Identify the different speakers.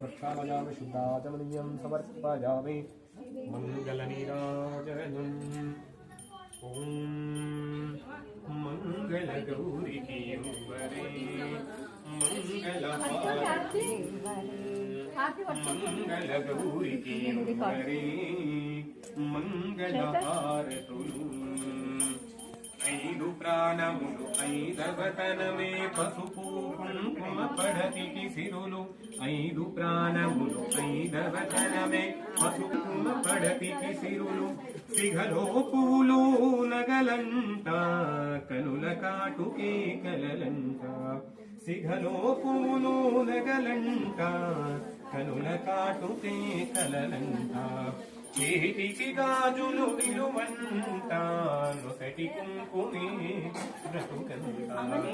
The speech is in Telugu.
Speaker 1: प्रक्षापयामि शुद्धाचमनीयं समर्पयामि मङ्गलनीराजनम् ॐ मङ्गलगौरिकीयुवरे मङ्गलगौरिकीयुवरे मङ्गलहारतुलु ప్రాణములు ఐదవతనమే పసుపు కుంకుమ పడతికి సిరులు. ఐదు ప్రాణములు ఐదవతనమే పసుపుమ పడతికి సిరులు. సిగలో పూలు నగలంట కనుల కాటుకే కలలంట. సిగలో పూలు నగలంట కనుల కాటుకే కలలంట. చేతికి గాజులు విలువంట నొసటి కుంకుమే బ్రతుకంత మంగళ